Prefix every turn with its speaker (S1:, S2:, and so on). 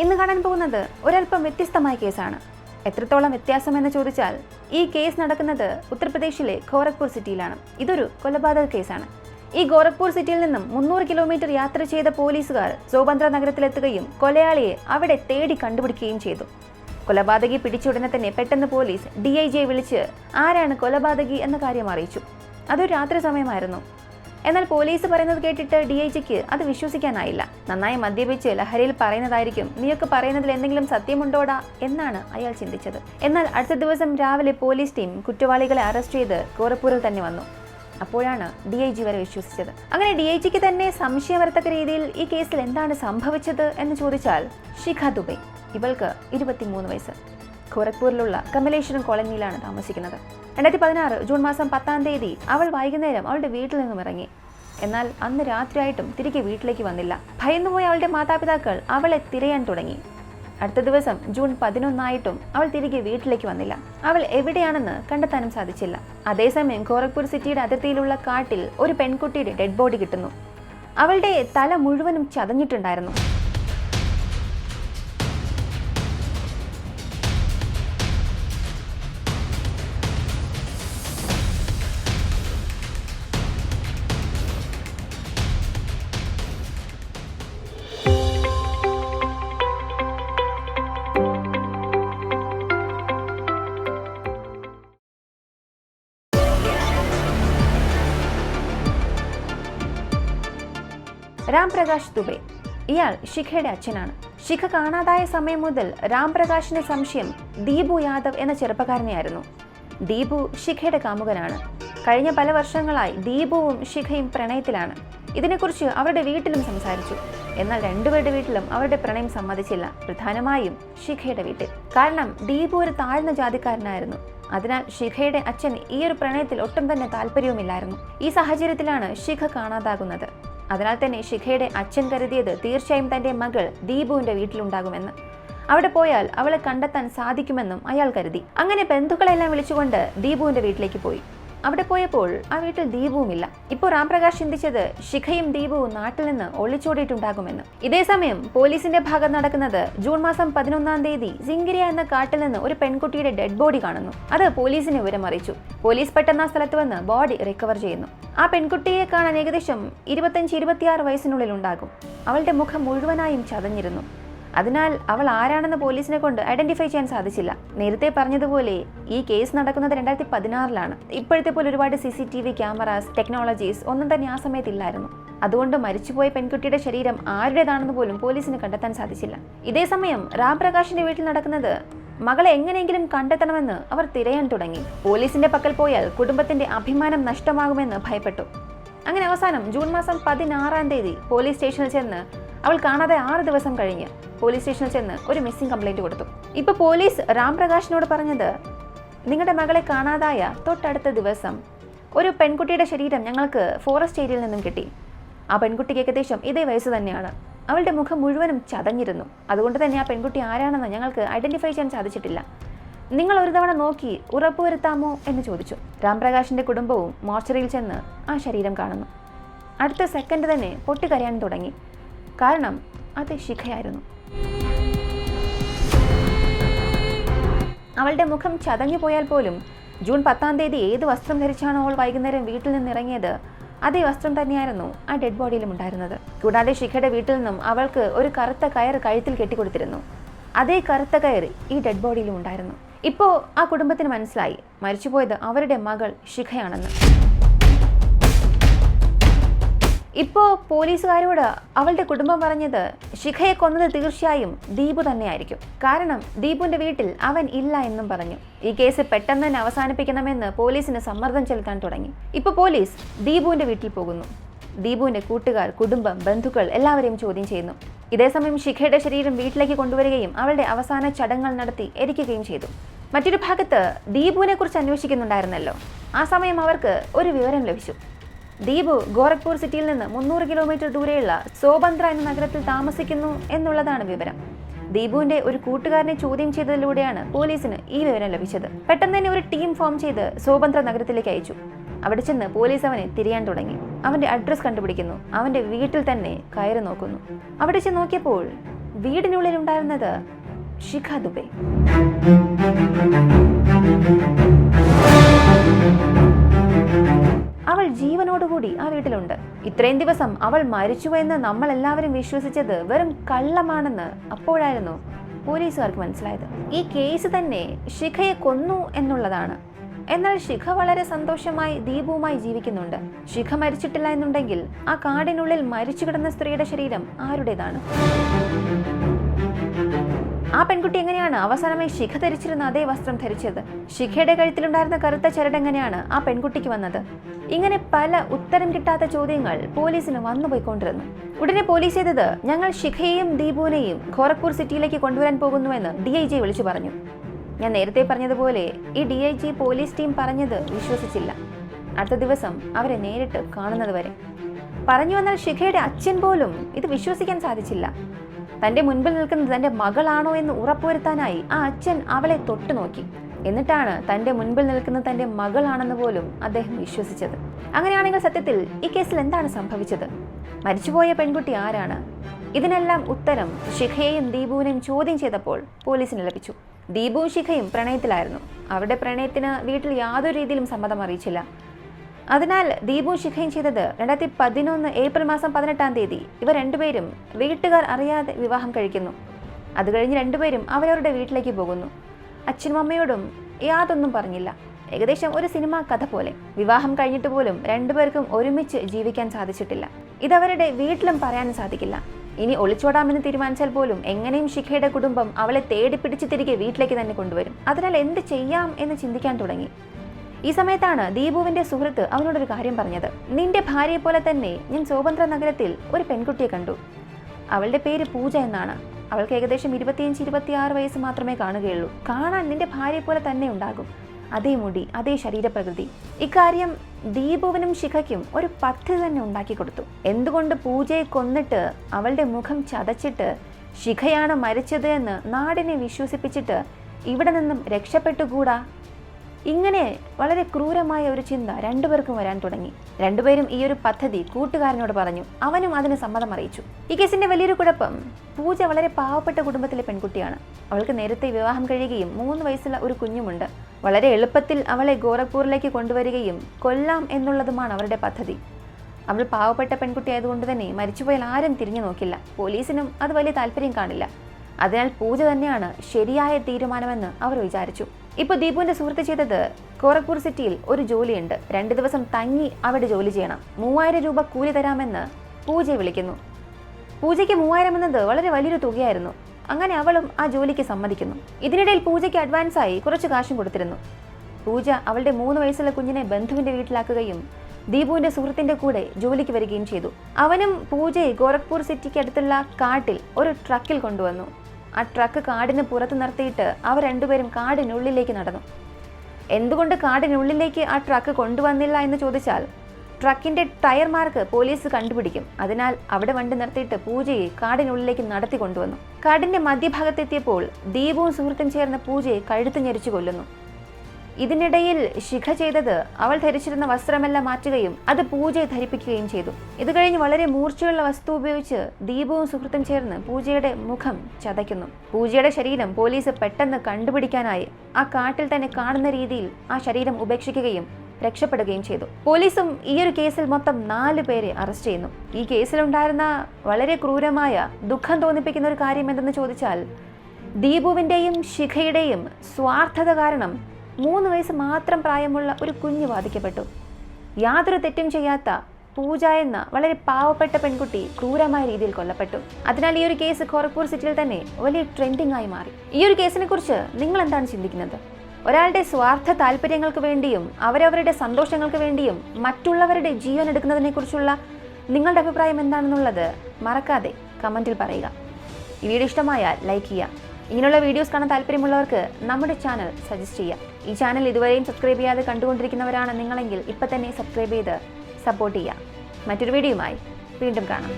S1: ഇന്ന് കാണാൻ പോകുന്നത് ഒരല്പം വ്യത്യസ്തമായ കേസാണ്. എത്രത്തോളം വ്യത്യാസം എന്ന് ചോദിച്ചാൽ ഈ കേസ് നടക്കുന്നത് ഉത്തർപ്രദേശിലെ ഗോരഖ്പൂർ സിറ്റിയിലാണ്. ഇതൊരു കൊലപാതക കേസാണ്. ഈ ഗോരഖ്പൂർ സിറ്റിയിൽ നിന്നും മുന്നൂറ് കിലോമീറ്റർ യാത്ര ചെയ്ത പോലീസുകാർ സോബന്ദ്ര നഗരത്തിലെത്തുകയും കൊലയാളിയെ അവിടെ തേടി കണ്ടുപിടിക്കുകയും ചെയ്തു. കൊലപാതകി പിടിച്ച ഉടനെ തന്നെ പെട്ടെന്ന് പോലീസ് ഡി ഐ ജിയെ വിളിച്ച് ആരാണ് കൊലപാതകി എന്ന കാര്യം അറിയിച്ചു. അതൊരു രാത്രി സമയമായിരുന്നു. എന്നാൽ പോലീസ് പറയുന്നത് കേട്ടിട്ട് ഡി ഐ ജിക്ക് അത് വിശ്വസിക്കാനായില്ല. നന്നായി മദ്യപിച്ച് ലഹരിയിൽ പറയുന്നതായിരിക്കും. നീയൊക്കെ പറയുന്നതിൽ എന്തെങ്കിലും സത്യമുണ്ടോടാ? എന്നാണ് അയാൾ ചിന്തിച്ചത്. എന്നാൽ അടുത്ത ദിവസം രാവിലെ പോലീസ് ടീം കുറ്റവാളികളെ അറസ്റ്റ് ചെയ്ത് ഗോരഖ്പൂരിൽ തന്നെ വന്നു. അപ്പോഴാണ് ഡി ഐ ജി വരെ വിശ്വസിച്ചത്. അങ്ങനെ ഡി ഐ ജിക്ക് തന്നെ സംശയം വരത്തക്ക രീതിയിൽ ഈ കേസിൽ എന്താണ് സംഭവിച്ചത് എന്ന് ചോദിച്ചാൽ ശിഖ ദുബൈ. ഇവൾക്ക് ഇരുപത്തിമൂന്ന് വയസ്സ്. ഗോരഖ്പൂരിലുള്ള കമലേശ്വരം കോളനിയിലാണ് താമസിക്കുന്നത്. രണ്ടായിരത്തി പതിനാറ് ജൂൺ മാസം പത്താം തീയതി അവൾ വൈകുന്നേരം അവളുടെ വീട്ടിൽ നിന്നും ഇറങ്ങി. എന്നാൽ അന്ന് രാത്രിയായിട്ടും തിരികെ വീട്ടിലേക്ക് വന്നില്ല. ഭയന്നുപോയ അവളുടെ മാതാപിതാക്കൾ അവളെ തിരയാൻ തുടങ്ങി. അടുത്ത ദിവസം ജൂൺ പതിനൊന്നായിട്ടും അവൾ തിരികെ വീട്ടിലേക്ക് വന്നില്ല. അവൾ എവിടെയാണെന്ന് കണ്ടെത്താനും സാധിച്ചില്ല. അതേസമയം ഗോരഖ്പൂർ സിറ്റിയുടെ അതിർത്തിയിലുള്ള കാട്ടിൽ ഒരു പെൺകുട്ടിയുടെ ഡെഡ് ബോഡി കിട്ടുന്നു. അവളുടെ തല മുഴുവനും ചതഞ്ഞിട്ടുണ്ടായിരുന്നു. രാംപ്രകാശ് ദുബെ. ഇയാൾ ശിഖയുടെ അച്ഛനാണ്. ശിഖ കാണാതായ സമയം മുതൽ രാംപ്രകാശിന്റെ സംശയം ദീപു യാദവ് എന്ന ചെറുപ്പക്കാരനെയായിരുന്നു. ദീപു ശിഖയുടെ കാമുകനാണ്. കഴിഞ്ഞ പല വർഷങ്ങളായി ദീപുവും ശിഖയും പ്രണയത്തിലാണ്. ഇതിനെക്കുറിച്ച് അവരുടെ വീട്ടിലും സംസാരിച്ചു. എന്നാൽ രണ്ടുപേരുടെ വീട്ടിലും അവരുടെ പ്രണയം സമ്മതിച്ചില്ല. പ്രധാനമായും ശിഖയുടെ വീട്ടിൽ. കാരണം ദീപു ഒരു താഴ്ന്ന ജാതിക്കാരനായിരുന്നു. അതിനാൽ ശിഖയുടെ അച്ഛൻ ഈ ഒരു പ്രണയത്തിൽ ഒട്ടും തന്നെ താല്പര്യവുമില്ലായിരുന്നു. ഈ സാഹചര്യത്തിലാണ് ശിഖ കാണാതാകുന്നത്. അതിനാൽ തന്നെ ശിഖയുടെ അച്ഛൻ കരുതിയത് തീർച്ചയായും തന്റെ മകൾ ദീപുവിന്റെ വീട്ടിലുണ്ടാകുമെന്ന്. അവിടെ പോയാൽ അവളെ കണ്ടെത്താൻ സാധിക്കുമെന്നും അയാൾ കരുതി. അങ്ങനെ ബന്ധുക്കളെല്ലാം വിളിച്ചുകൊണ്ട് ദീപുവിന്റെ വീട്ടിലേക്ക് പോയി. അവിടെ പോയപ്പോൾ ആ വീട്ടിൽ ദീപവുമില്ല. ഇപ്പോൾ രാംപ്രകാശ് ചിന്തിച്ചത് ശിഖയും ദീപുവും നാട്ടിൽ നിന്ന് ഒളിച്ചോടിയിട്ടുണ്ടാകുമെന്ന്. ഇതേസമയം പോലീസിന്റെ ഭാഗം നടക്കുന്നത് ജൂൺ മാസം പതിനൊന്നാം തീയതി സിംഗിരിയ എന്ന കാട്ടിൽ നിന്ന് ഒരു പെൺകുട്ടിയുടെ ഡെഡ് ബോഡി കാണുന്നു. അത് പോലീസിനെ വിവരം അറിയിച്ചു പോലീസ് പെട്ടെന്ന് ആ സ്ഥലത്ത് വന്ന് ബോഡി റിക്കവർ ചെയ്യുന്നു. ആ പെൺകുട്ടിയെ കാണാൻ ഏകദേശം ഇരുപത്തഞ്ച് ഇരുപത്തിയാറ് വയസ്സിനുള്ളിൽ ഉണ്ടാകും. അവളുടെ മുഖം മുഴുവനായും ചതഞ്ഞിരുന്നു. അതിനാൽ അവൾ ആരാണെന്ന് പോലീസിനെ കൊണ്ട് ഐഡന്റിഫൈ ചെയ്യാൻ സാധിച്ചില്ല. നേരത്തെ പറഞ്ഞതുപോലെ ഈ കേസ് നടക്കുന്നത് രണ്ടായിരത്തി പതിനാറിലാണ് ഇപ്പോഴത്തെ പോലെ ഒരുപാട് C C T V cameras technologies ഒന്നും തന്നെ ആ സമയത്ത് ഇല്ലായിരുന്നു അതുകൊണ്ട് മരിച്ചുപോയ പെൺകുട്ടിയുടെ ശരീരം ആരുടേതാണെന്ന് പോലും പോലീസിന് കണ്ടെത്താൻ സാധിച്ചില്ല. ഇതേ സമയം രാംപ്രകാശിന്റെ വീട്ടിൽ നടക്കുന്നത് മകളെ എങ്ങനെയെങ്കിലും കണ്ടെത്തണമെന്ന് അവർ തിരയാൻ തുടങ്ങി. പോലീസിന്റെ പക്കൽ പോയാൽ കുടുംബത്തിന്റെ അഭിമാനം നഷ്ടമാകുമെന്ന് ഭയപ്പെട്ടു. അങ്ങനെ അവസാനം ജൂൺ മാസം പതിനാറാം തീയതി പോലീസ് സ്റ്റേഷനിൽ ചെന്ന് അവൾ കാണാതെ ആറ് ദിവസം കഴിഞ്ഞ് പോലീസ് സ്റ്റേഷനിൽ ചെന്ന് ഒരു മിസ്സിംഗ് കംപ്ലൈന്റ് കൊടുത്തു. ഇപ്പോൾ പോലീസ് രാംപ്രകാശിനോട് പറഞ്ഞത് നിങ്ങളുടെ മകളെ കാണാതായ തൊട്ടടുത്ത ദിവസം ഒരു പെൺകുട്ടിയുടെ ശരീരം ഞങ്ങൾക്ക് ഫോറസ്റ്റ് ഏരിയയിൽ നിന്നും കിട്ടി. ആ പെൺകുട്ടിക്ക് ഏകദേശം ഇതേ വയസ്സ് തന്നെയാണ്. അവളുടെ മുഖം മുഴുവനും ചതഞ്ഞിരുന്നു. അതുകൊണ്ട് തന്നെ ആ പെൺകുട്ടി ആരാണെന്ന് ഞങ്ങൾക്ക് ഐഡന്റിഫൈ ചെയ്യാൻ സാധിച്ചിട്ടില്ല. നിങ്ങൾ ഒരു തവണ നോക്കി ഉറപ്പുവരുത്താമോ എന്ന് ചോദിച്ചു. രാംപ്രകാശിന്റെ കുടുംബവും മോർച്ചറിയിൽ ചെന്ന് ആ ശരീരം കാണുന്നു. അടുത്ത സെക്കൻഡ് തന്നെ പൊട്ടിക്കരയാൻ തുടങ്ങി. കാരണം അത് ശിഖയായിരുന്നു. അവളുടെ മുഖം ചതഞ്ഞു പോയാൽ പോലും ജൂൺ പത്താം തീയതി ഏത് വസ്ത്രം ധരിച്ചാണ് അവൾ വൈകുന്നേരം വീട്ടിൽ നിന്ന് ഇറങ്ങിയത് അതേ വസ്ത്രം തന്നെയായിരുന്നു ആ ഡെഡ് ബോഡിയിലും ഉണ്ടായിരുന്നത്. കൂടാതെ ശിഖയുടെ വീട്ടിൽ നിന്നും അവൾക്ക് ഒരു കറുത്ത കയർ കഴുത്തിൽ കെട്ടിക്കൊടുത്തിരുന്നു. അതേ കറുത്ത കയർ ഈ ഡെഡ് ബോഡിയിലും ഉണ്ടായിരുന്നു. ഇപ്പോൾ ആ കുടുംബത്തിന് മനസ്സിലായി. മരിച്ചുപോയത് അവരുടെ മകൾ ശിഖയാണെന്ന്. ഇപ്പോൾ പോലീസുകാരോട് അവളുടെ കുടുംബം പറഞ്ഞത് ശിഖയെ കൊന്നത് തീർച്ചയായും ദീപു തന്നെയായിരിക്കും. കാരണം ദീപുവിന്റെ വീട്ടിൽ അവൻ ഇല്ല എന്നും പറഞ്ഞു. ഈ കേസ് പെട്ടെന്ന് തന്നെ അവസാനിപ്പിക്കണമെന്ന് പോലീസിന് സമ്മർദ്ദം ചെലുത്താൻ തുടങ്ങി. ഇപ്പോൾ പോലീസ് ദീപുവിന്റെ വീട്ടിൽ പോകുന്നു. ദീപുവിന്റെ കൂട്ടുകാർ കുടുംബം ബന്ധുക്കൾ എല്ലാവരെയും ചോദ്യം ചെയ്യുന്നു. ഇതേസമയം ശിഖയുടെ ശരീരം വീട്ടിലേക്ക് കൊണ്ടുവരികയും അവളുടെ അവസാന ചടങ്ങുകൾ നടത്തി എരിക്കുകയും ചെയ്തു. മറ്റൊരു ഭാഗത്ത് ദീപുവിനെ കുറിച്ച് അന്വേഷിക്കുന്നുണ്ടായിരുന്നല്ലോ. ആ സമയം അവർക്ക് ഒരു വിവരം ലഭിച്ചു. ദീപു ഗോരഖ്പൂർ സിറ്റിയിൽ നിന്ന് മുന്നൂറ് കിലോമീറ്റർ ദൂരെയുള്ള സോബന്ദ്ര എന്ന നഗരത്തിൽ താമസിക്കുന്നു എന്നുള്ളതാണ് വിവരം. ദീപുവിന്റെ ഒരു കൂട്ടുകാരനെ ചോദ്യം ചെയ്തതിലൂടെയാണ് പോലീസിന് ഈ വിവരം ലഭിച്ചത്. പെട്ടെന്ന് തന്നെ ഒരു ടീം ഫോം ചെയ്ത് സോബന്ദ്ര നഗരത്തിലേക്ക് അയച്ചു. അവിടെ ചെന്ന് പോലീസ് അവനെ തിരിയാൻ തുടങ്ങി. അവന്റെ അഡ്രസ് കണ്ടുപിടിക്കുന്നു. അവന്റെ വീട്ടിൽ തന്നെ കയറി നോക്കുന്നു. അവിടെ ചെന്ന് നോക്കിയപ്പോൾ വീടിനുള്ളിൽ ഉണ്ടായിരുന്നത് ശിഖ ദുബെ. അവൾ ജീവനോടുകൂടി ആ വീട്ടിലുണ്ട്. ഇത്രയും ദിവസം അവൾ മരിച്ചുവെന്ന് നമ്മൾ എല്ലാവരും വിശ്വസിച്ചത് വെറും കള്ളമാണെന്ന് അപ്പോഴായിരുന്നു പോലീസുകാർക്ക് മനസ്സിലായത്. ഈ കേസ് തന്നെ ശിഖയെ കൊന്നു എന്നുള്ളതാണ്. എന്നാൽ ശിഖ വളരെ സന്തോഷമായി ദീപവുമായി ജീവിക്കുന്നുണ്ട്. ശിഖ മരിച്ചിട്ടില്ല എന്നുണ്ടെങ്കിൽ ആ കാടിനുള്ളിൽ മരിച്ചു കിടന്ന സ്ത്രീയുടെ ശരീരം ആരുടേതാണ്? ആ പെൺകുട്ടി എങ്ങനെയാണ് അവസാനമായി ശിഖ ധരിച്ചിരുന്ന അതേ വസ്ത്രം ധരിച്ചത്? ശിഖയുടെ കഴുത്തിലുണ്ടായിരുന്ന കറുത്ത ചരട് എങ്ങനെയാണ് ആ പെൺകുട്ടിക്ക് വന്നത്? ഇങ്ങനെ പല ഉത്തരം കിട്ടാത്ത ചോദ്യങ്ങൾ പോലീസിന് വന്നുപോയിക്കൊണ്ടിരുന്നു. ഉടനെ പോലീസ് ചെയ്തത് ഞങ്ങൾ ശിഖയെയും ദീപുവിനെയും ഖോറക്പൂർ സിറ്റിയിലേക്ക് കൊണ്ടുവരാൻ പോകുന്നുവെന്ന് ഡി ഐ ജി വിളിച്ചു പറഞ്ഞു. ഞാൻ നേരത്തെ പറഞ്ഞതുപോലെ ഈ D I G police team പറഞ്ഞത് വിശ്വസിച്ചില്ല. അടുത്ത ദിവസം അവരെ നേരിട്ട് കാണുന്നത് വരെ. പറഞ്ഞു വന്നാൽ ശിഖയുടെ അച്ഛൻ പോലും ഇത് വിശ്വസിക്കാൻ സാധിച്ചില്ല. തന്റെ മുൻപിൽ നിൽക്കുന്നത് തന്റെ മകളാണോ എന്ന് ഉറപ്പുവരുത്താനായി ആ അച്ഛൻ അവളെ തൊട്ടു നോക്കി. എന്നിട്ടാണ് തന്റെ മുൻപിൽ നിൽക്കുന്നത് തന്റെ മകളാണെന്ന് പോലും അദ്ദേഹം വിശ്വസിച്ചത്. അങ്ങനെയാണെങ്കിൽ സത്യത്തിൽ ഈ കേസിൽ എന്താണ് സംഭവിച്ചത്? മരിച്ചുപോയ പെൺകുട്ടി ആരാണ്? ഇതിനെല്ലാം ഉത്തരം ശിഖയെയും ദീപുവിനെയും ചോദ്യം ചെയ്തപ്പോൾ പോലീസിന് ലഭിച്ചു. ദീപുവും ശിഖയും പ്രണയത്തിലായിരുന്നു. അവരുടെ പ്രണയത്തിന് വീട്ടിൽ യാതൊരു രീതിയിലും സമ്മതം അറിയിച്ചില്ല. അതിനാൽ ദീപു ശിഖയും ചെയ്തത് രണ്ടായിരത്തി പതിനൊന്ന് ഏപ്രിൽ മാസം പതിനെട്ടാം തീയതി. ഇവർ രണ്ടുപേരും വീട്ടുകാർ അറിയാതെ വിവാഹം കഴിക്കുന്നു. അത് കഴിഞ്ഞ് രണ്ടുപേരും അവരവരുടെ വീട്ടിലേക്ക് പോകുന്നു. അച്ഛനും അമ്മയോടും യാതൊന്നും പറഞ്ഞില്ല. ഏകദേശം ഒരു സിനിമാ കഥ പോലെ. വിവാഹം കഴിഞ്ഞിട്ട് പോലും രണ്ടുപേർക്കും ഒരുമിച്ച് ജീവിക്കാൻ സാധിച്ചിട്ടില്ല. ഇതവരുടെ വീട്ടിലും പറയാനും സാധിക്കില്ല. ഇനി ഒളിച്ചോടാമെന്ന് തീരുമാനിച്ചാൽ പോലും എങ്ങനെയും ശിഖയുടെ കുടുംബം അവളെ തേടി പിടിച്ച് തിരികെ വീട്ടിലേക്ക് തന്നെ കൊണ്ടുവരും. അതിനാൽ എന്ത് ചെയ്യാം എന്ന് ചിന്തിക്കാൻ തുടങ്ങി. ഈ സമയത്താണ് ദീപുവിന്റെ സുഹൃത്ത് അവനോടൊരു കാര്യം പറഞ്ഞത്. നിന്റെ ഭാര്യയെ പോലെ തന്നെ ഞാൻ സ്വതന്ത്ര നഗരത്തിൽ ഒരു പെൺകുട്ടിയെ കണ്ടു. അവളുടെ പേര് പൂജ എന്നാണ്. അവൾക്ക് ഏകദേശം ഇരുപത്തിയഞ്ച് ഇരുപത്തിയാറ് വയസ്സ് മാത്രമേ കാണുകയുള്ളൂ. കാണാൻ നിന്റെ ഭാര്യയെ പോലെ തന്നെ ഉണ്ടാകും. അതേ മുടി അതേ ശരീരപ്രകൃതി. ഇക്കാര്യം ദീപുവിനും ശിഖയ്ക്കും ഒരു പദ്ധതി തന്നെ ഉണ്ടാക്കി കൊടുത്തു. എന്തുകൊണ്ട് പൂജയെ കൊന്നിട്ട് അവളുടെ മുഖം ചതച്ചിട്ട് ശിഖയാണ് മരിച്ചത് എന്ന് നാടിനെ വിശ്വസിപ്പിച്ചിട്ട് ഇവിടെ നിന്നും രക്ഷപ്പെട്ടുകൂടാ? ഇങ്ങനെ വളരെ ക്രൂരമായ ഒരു ചിന്ത രണ്ടുപേർക്കും വരാൻ തുടങ്ങി. രണ്ടുപേരും ഈ ഒരു പദ്ധതി കൂട്ടുകാരനോട് പറഞ്ഞു. അവനും അതിന് സമ്മതം അറിയിച്ചു. ഈ കേസിന്റെ വലിയൊരു കുഴപ്പം പൂജ വളരെ പാവപ്പെട്ട കുടുംബത്തിലെ പെൺകുട്ടിയാണ്. അവൾക്ക് നേരത്തെ വിവാഹം കഴിയുകയും മൂന്ന് വയസ്സുള്ള ഒരു കുഞ്ഞുമുണ്ട്. വളരെ എളുപ്പത്തിൽ അവളെ ഗോരഖ്പൂരിലേക്ക് കൊണ്ടുവരികയും കൊല്ലാം എന്നുള്ളതുമാണ് അവരുടെ പദ്ധതി. അവൾ പാവപ്പെട്ട പെൺകുട്ടി ആയതുകൊണ്ട് തന്നെ മരിച്ചുപോയാൽ ആരും തിരിഞ്ഞു നോക്കില്ല. പോലീസിനും അത് വലിയ താല്പര്യം കാണില്ല. അതിനാൽ പൂജ തന്നെയാണ് ശരിയായ തീരുമാനമെന്ന് അവർ വിചാരിച്ചു. ഇപ്പോൾ ദീപുവിന്റെ സുഹൃത്ത് ചെയ്തത് ഗോരഖ്പൂർ സിറ്റിയിൽ ഒരു ജോലിയുണ്ട്. രണ്ട് ദിവസം തങ്ങി അവിടെ ജോലി ചെയ്യണം. മൂവായിരം രൂപ കൂലി തരാമെന്ന് പൂജയെ വിളിക്കുന്നു. പൂജയ്ക്ക് മൂവായിരം എന്നത് വളരെ വലിയൊരു തുകയായിരുന്നു. അങ്ങനെ അവളും ആ ജോലിക്ക് സമ്മതിക്കുന്നു. ഇതിനിടയിൽ പൂജയ്ക്ക് അഡ്വാൻസായി കുറച്ച് കാശും കൊടുത്തിരുന്നു. പൂജ അവളുടെ മൂന്ന് വയസ്സുള്ള കുഞ്ഞിനെ ബന്ധുവിന്റെ വീട്ടിലാക്കുകയും ദീപുവിന്റെ സുഹൃത്തിന്റെ കൂടെ ജോലിക്ക് വരികയും ചെയ്തു. അവനും പൂജയെ ഗോരഖ്പൂർ സിറ്റിക്ക് അടുത്തുള്ള കാട്ടിൽ ഒരു ട്രക്കിൽ കൊണ്ടുവന്നു. ആ ട്രക്ക് കാടിന് പുറത്ത് നിർത്തിയിട്ട് അവർ രണ്ടുപേരും കാടിനുള്ളിലേക്ക് നടന്നു. എന്തുകൊണ്ട് കാടിനുള്ളിലേക്ക് ആ ട്രക്ക് കൊണ്ടുവന്നില്ല എന്ന് ചോദിച്ചാൽ ട്രക്കിന്റെ ടയർ മാർക്ക് പോലീസ് കണ്ടുപിടിക്കും. അതിനാൽ അവിടെ വണ്ടി നിർത്തിയിട്ട് പൂജയെ കാടിനുള്ളിലേക്ക് നടത്തി കൊണ്ടുവന്നു. കാടിന്റെ മധ്യഭാഗത്തെത്തിയപ്പോൾ ദീപവും സുഹൃത്തും ചേർന്ന് പൂജയെ കഴുത്ത് ഞെരിച്ചു കൊല്ലുന്നു. ഇതിനിടയിൽ ശിഖ ചെയ്തത് അവൾ ധരിച്ചിരുന്ന വസ്ത്രമെല്ലാം മാറ്റുകയും അത് പൂജയെ ധരിപ്പിക്കുകയും ചെയ്തു. ഇത് കഴിഞ്ഞ് വളരെ മൂർച്ചയുള്ള വസ്തു ഉപയോഗിച്ച് ദീപവും സുഹൃത്തും ചേർന്ന് പൂജയുടെ മുഖം ചതയ്ക്കുന്നു. പൂജയുടെ ശരീരം പോലീസ് പെട്ടെന്ന് കണ്ടുപിടിക്കാനായി ആ കാട്ടിൽ തന്നെ കാണുന്ന രീതിയിൽ ആ ശരീരം ഉപേക്ഷിക്കുകയും രക്ഷപ്പെടുകയും ചെയ്തു. പോലീസും ഈ ഒരു കേസിൽ മൊത്തം നാല് പേരെ അറസ്റ്റ് ചെയ്യുന്നു. ഈ കേസിലുണ്ടായിരുന്ന വളരെ ക്രൂരമായ ദുഃഖം തോന്നിപ്പിക്കുന്ന ഒരു കാര്യം എന്തെന്ന് ചോദിച്ചാൽ ദീപുവിന്റെയും ശിഖയുടെയും സ്വാർത്ഥത കാരണം മൂന്ന് വയസ്സ് മാത്രം പ്രായമുള്ള ഒരു കുഞ്ഞ് ബാധിക്കപ്പെട്ടു. യാതൊരു തെറ്റും ചെയ്യാത്ത പൂജ എന്ന വളരെ പാവപ്പെട്ട പെൺകുട്ടി ക്രൂരമായ രീതിയിൽ കൊല്ലപ്പെട്ടു. അതിനാൽ ഈ ഒരു കേസ് ഖോറക്പൂർ സിറ്റിയിൽ തന്നെ വലിയ ട്രെൻഡിംഗ് ആയി മാറി. ഈ ഒരു കേസിനെ കുറിച്ച് നിങ്ങൾ എന്താണ് ചിന്തിക്കുന്നത്? ഒരാളുടെ സ്വാർത്ഥ താല്പര്യങ്ങൾക്ക് വേണ്ടിയും അവരവരുടെ സന്തോഷങ്ങൾക്ക് വേണ്ടിയും മറ്റുള്ളവരുടെ ജീവൻ എടുക്കുന്നതിനെ കുറിച്ചുള്ള നിങ്ങളുടെ അഭിപ്രായം എന്താണെന്നുള്ളത് മറക്കാതെ കമന്റിൽ പറയുക. ഈ വീഡിയോ ഇഷ്ടമായാൽ ലൈക്ക് ചെയ്യുക. ഇങ്ങനെയുള്ള വീഡിയോസ് കാണാൻ താല്പര്യമുള്ളവർക്ക് നമ്മുടെ ചാനൽ സജസ്റ്റ് ചെയ്യാം. ഈ ചാനൽ ഇതുവരെയും സബ്സ്ക്രൈബ് ചെയ്യാതെ കണ്ടുകൊണ്ടിരിക്കുന്നവരാണ് നിങ്ങളെങ്കിൽ ഇപ്പം തന്നെ സബ്സ്ക്രൈബ് ചെയ്ത് സപ്പോർട്ട് ചെയ്യാം മറ്റൊരു വീഡിയോയുമായി വീണ്ടും കാണാം.